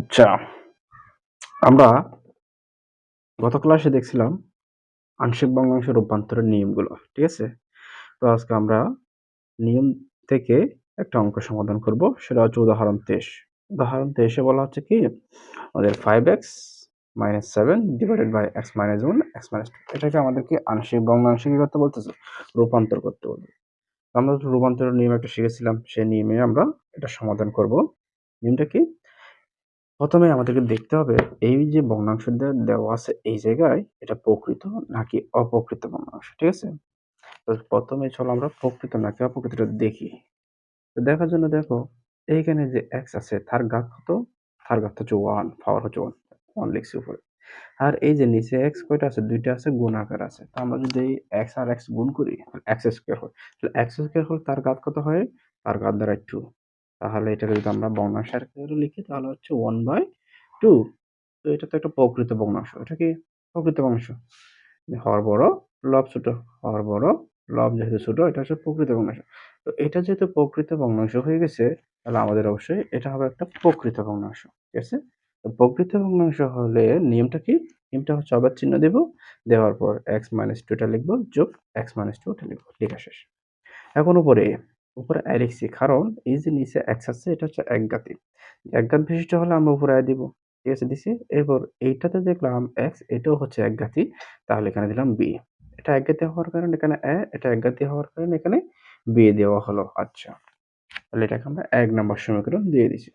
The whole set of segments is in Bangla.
আচ্ছা আমরা গত ক্লাসে দেখছিলাম আংশিক ভগ্নাংশের রূপান্তরের নিয়মগুলো, ঠিক আছে? তো আজকে আমরা নিয়ম থেকে একটা অঙ্ক সমাধান করব, সেটা হচ্ছে উদাহরণ তেইশ। উদাহরণ তেইশে বলা হচ্ছে কি, আমাদের five x minus seven divided by x minus one x minus two এটাকে আমাদেরকে আংশিক ভগ্নাংশে কি করতে বলতেছে? রূপান্তর করতে বলবে। আমরা রূপান্তরের নিয়ম একটা শিখেছিলাম, সেই নিয়মে আমরা এটা সমাধান করব। নিয়মটা কি? প্রথমে আমাদেরকে দেখতে হবে এই যে ভগ্নাংশটা দেওয়া আছে এই জায়গায় এটা প্রকৃত নাকি অপ্রকৃত ভগ্নাংশ ঠিক আছে? তো প্রথমে চলো আমরা প্রকৃত নাকি অপ্রকৃতটা দেখি। তো দেখার জন্য দেখো, এইখানে যে এক্স আছে তার ঘাত কত? তার ঘাত হচ্ছে ওয়ান পাওয়ার হচ্ছে ওয়ান ওয়ান লিখছি উপরে। আর এই যে নিচে এক্স কয়টা আছে? দুইটা আছে গুণ আকার আছে। তো আমরা যদি এক্স আর এক্স গুণ করি এক্স স্কোয়ার হয় তাহলে এক্স স্কোয়ার হলে তার ঘাত কত হয়? তার ঘাত দ্বারা টু তাহলে এটা যদি আমরা ভগ্নাংশ আকারে লিখি, তাহলে হচ্ছে ওয়ান বাই টু তো এটা তো একটা প্রকৃত ভগ্নাংশ এটা কি? প্রকৃত ভগ্নাংশ হর বড়, লব ছোট, হর বড়, লব যেহেতু ছোট, এটা হচ্ছে প্রকৃত ভগ্নাংশ তো এটা যেহেতু প্রকৃত ভগ্নাংশ হয়ে গেছে, তাহলে আমাদের অবশ্যই এটা হবে একটা প্রকৃত ভগ্নাংশ ঠিক আছে? তো প্রকৃত ভগ্নাংশ হলে নিয়মটা কি? নিয়মটা হচ্ছে আবার চিহ্ন দেব। দেওয়ার পর এক্স মাইনাস টুটা লিখব, যোগ এক্স মাইনাস টুটা লিখব। লেখা শেষ। এখন উপরে উপরে আয় লিখছি। কারণ এই যে নিচে এক্স আছে, এটা হচ্ছে একঘাতি একঘাত বিশিষ্ট হলে আমরা উপরে আয় দিব। ঠিক আছে দিছি? এরপর এইটাতে দেখলাম এক্স এটাও হচ্ছে একঘাতি তাহলে এখানে দিলাম বি এটা একঘাতি হওয়ার কারণে এখানে এ এটা একঘাতি হওয়ার কারণে এখানে বি দেওয়া হলো। আচ্ছা। তাহলে এটাকে আমরা এক নম্বর সমীকরণ দিয়ে দিছি।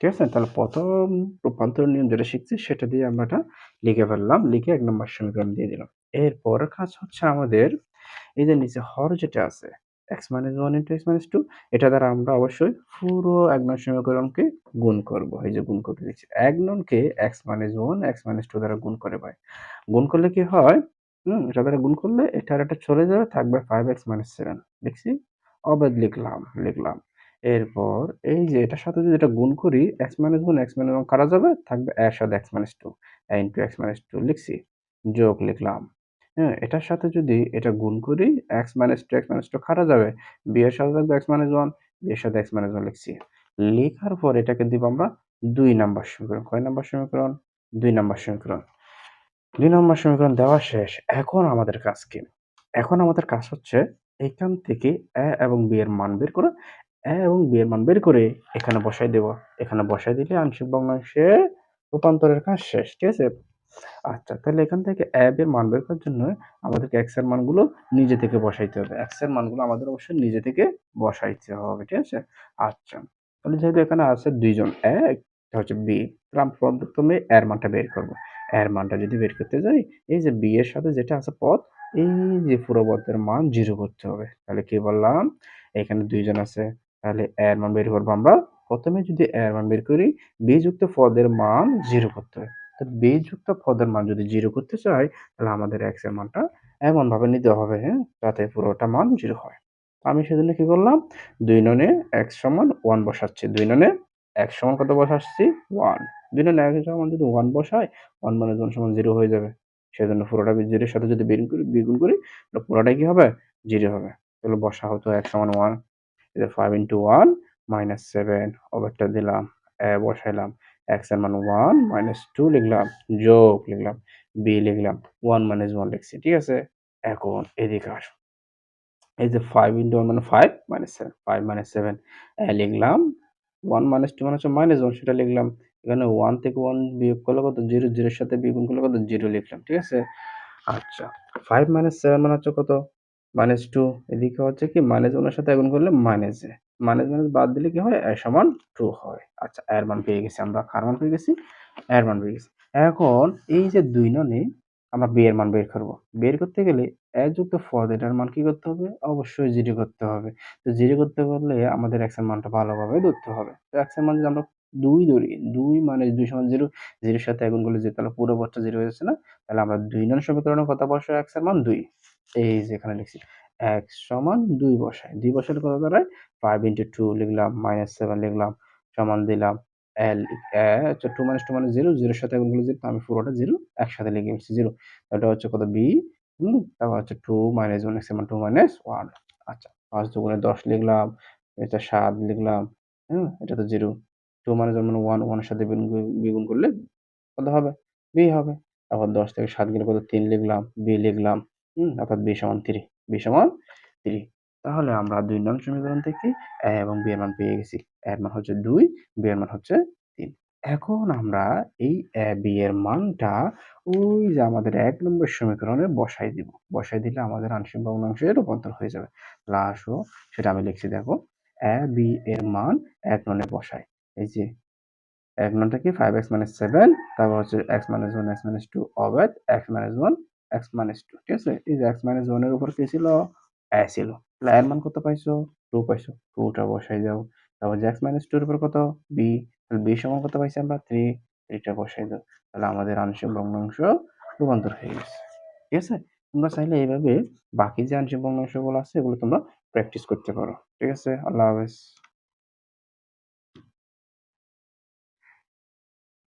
ঠিক আছে? তাহলে প্রথম রূপান্তর নিয়ম যেটা শিখছি, সেটা দিয়ে আমরা এটা লিখে ফেললাম। লিখে এক নম্বর সমীকরণ দিয়ে দিলাম। এরপরের কাজ হচ্ছে আমাদের এই যে নিচে হর যেটা আছে x minus one into x minus two এটা দ্বারা আমরা অবশ্যই পুরো এক নং সমীকরণকে গুণ করব। এই যে গুণ করতে দিচ্ছি। এক নংকে x minus one x minus two দ্বারা গুণ করে পাই। গুণ করলে কি হয়? হুম, এটা দ্বারা গুণ করলে এটার একটা চলে যাবে, থাকবে ফাইভ এক্স মাইনাস সেভেন দেখছি? অবেদ লিখলাম লিখলাম। এরপর এই যে এটার সাথে যদি এটা গুণ করি এক্স মাইনাস গুণ এক্স মাইনাস ওয়ান কারা যাবে? থাকবে এর সাথে x minus two into x minus two লিখছি। যোগ লিখলাম। হ্যাঁ এটার সাথে যদি এটা গুণ করি x minus two x minus two কারা যাবে। বি এর সাথে থাকবে এক্স মাইনাস ওয়ান বি এর সাথে এক্স মাইনাস ওয়ান লিখছি। লেখার পর এটাকে দিব আমরা দুই নাম্বার সমীকরণ। কয় নাম্বার সমীকরণ? দুই নাম্বার সমীকরণ। দুই নম্বর সমীকরণ দেওয়া শেষ। এখন আমাদের কাজ কি? এখন আমাদের কাজ হচ্ছে এখান থেকে এ এবং বি এর মান বের করে এ এবং বি এর মান বের করে এখানে বসাই দেব। এখানে বসাই দিলে আংশিক ভগ্নাংশে রূপান্তরের কাজ শেষ। ঠিক আছে? আচ্ছা তাহলে এখান থেকে এ এর মান বের করার জন্য আমাদেরকে এক্সের মানগুলো নিজে থেকে বসাইতে হবে। এক্সের মানগুলো আমাদের অবশ্যই নিজে থেকে বসাইতে হবে, ঠিক আছে? আচ্ছা তাহলে যেহেতু এখানে আছে দুইজন এ এটা হচ্ছে বি আমরা প্রথমে এর মানটা বের করব। এর মানটা যদি বের করতে যাই, এই যে বি এর সাথে যেটা আছে পদ এই যে পুরো পদের মান জিরো করতে হবে। তাহলে কি বললাম? এখানে দুইজন আছে, তাহলে এর মান বের করব আমরা। প্রথমে যদি এর মান বের করি বি যুক্ত পদের মান জিরো করতে হবে। তো বি যুক্ত পদের মান যদি জিরো করতে চাই, তাহলে আমাদের এক্সের মানটা এমন ভাবে নিতে হবে হ্যাঁ? যাতে পুরোটা মান জিরো হয়। আমি সেজন্য কি করলাম? দুই ননে এক্স সমান ওয়ান বসাচ্ছি। দুই ননে এক্স সমান কত বসাচ্ছি? ওয়ান দুই ননে এক সমান যদি ওয়ান বসায় ওয়ান মানে ওয়ান সমান জিরো হয়ে যাবে, সেজন্য পুরোটা জিরোর সাথে যদি বের করি দ্বিগুণ করি, তাহলে পুরোটাই কি হবে? জিরো হবে। তাহলে বসা হতো এক সমান one five into one minus seven ওভারটা দিলাম বসাইলাম। এক্সের মান ওয়ান মাইনাস টু লিখলাম, যোগ লিখলাম বি লিখলাম ওয়ান মাইনাস ওয়ান লিখছি, ঠিক আছে? এখন এদিকে আস এই যে ফাইভ ইন্টু ওয়ান মানে five minus seven five minus seven লিখলাম ওয়ান মাইনাস টু মানে হচ্ছে মাইনাস ওয়ান সেটা লিখলাম, এখানে ওয়ান থেকে ওয়ান বিয়োগ করলে কত? জিরো জিরোর সাথে বিয়োগ করলে কত? জিরো লিখলাম, ঠিক আছে? আচ্ছা ফাইভ মাইনাস সেভেন মানে হচ্ছে কত? মাইনাস টু এদিকে হচ্ছে কি? মাইনাস ওয়ানের সাথে গুণ করলে মাইনাস এ। মাইনাস মাইনাস বাদ দিলে কি হয়? এ সমান টু হয়। আচ্ছা এর মান পেয়ে গেছি আমরা। কার মান পেয়ে গেছি? এর মান পেয়ে গেছি। এখন এই যে দুই ননে আমরা বি এর মান বের করব। বের করতে গেলে এ যুক্ত ফর এটার মান কি করতে হবে? অবশ্যই জিরো করতে হবে। তো জিরো করতে পারলে আমাদের এক্সের মানটা ভালোভাবে ধরতে হবে। তো এক্সের মান যদি আমরা দুই ধরি, দুই মানে দুই সমান জিরো জিরোর সাথে এগুন করলে যে, তাহলে পুরো বছর জিরো হয়ে যাচ্ছে না? তাহলে আমরা দুই নন সমীকরণে কথা বসাই এক্সের মান দুই। এই যে এখানে লিখছি। এক্স সমান দুই বসাই দুই বসালে কত দাঁড়ায়? ফাইভ ইন্টু টু লিখলাম মাইনাস সেভেন লিখলাম, সমান দিলাম এল টু মাইনাস টু মানে জিরো জিরোর সাথে এগুলো জিরো আমি পুরোটা জিরো একসাথে লিখে ফেলছি জিরো এটা হচ্ছে কত বি হুম, তারপর হচ্ছে two minus one x two minus one আচ্ছা পাঁচ দুগুণে দশ লিখলাম, এটা সাত লিখলাম হ্যাঁ এটা তো জিরো টু যেমন ওয়ান ওয়ানের সাথে বিগুণ করলে কত হবে? বি হবে। তারপর দশ থেকে সাত গেলে কত? তিন লিখলাম বি লিখলাম, হুম, অর্থাৎ বি সমান থ্রি বি সমান থ্রি তাহলে আমরা দুই নং সমীকরণ থেকে এ এবং বি এর মান পেয়ে গেছি। এর মান হচ্ছে দুই, বি এর মান হচ্ছে তিন। এখন আমরা এই এ, বি এর মানটা ওই যে আমাদের এক নম্বর সমীকরণে বসাই দিব। বসাই দিলে আমাদের আংশিক ভগ্নাংশে রূপান্তর হয়ে যাবে। লাস্টও সেটা আমি লিখছি দেখো, এ, বি এর মান এক ননে বসাই। এই যে, এক ননটা কি? ফাইভ এক্স মাইনাস সেভেন তারপর হচ্ছে x minus one x minus two অবেদ x minus one x minus two ঠিক আছে? এই যে এক্স মাইনাস ওয়ানের উপর কি ছিল? এ ছিল। তাহলে এর মান কত পাইছো? টু পাইছো। টুটা বসাই দাও। তারপর যে এক্স মাইনাস টুর উপর কত? বি তাহলে বি সমান কত পাইছি আমরা? থ্রি থ্রিটা বসাই দাও। তাহলে আমাদের আংশিক ভগ্নাংশ রূপান্তর হয়ে গেছে। ঠিক আছে? তোমরা চাইলে এইভাবে বাকি যে আংশিক ভগ্নাংশগুলো আছে, এগুলো তোমরা প্র্যাকটিস করতে পারো। ঠিক আছে? আল্লাহ হাফেজ।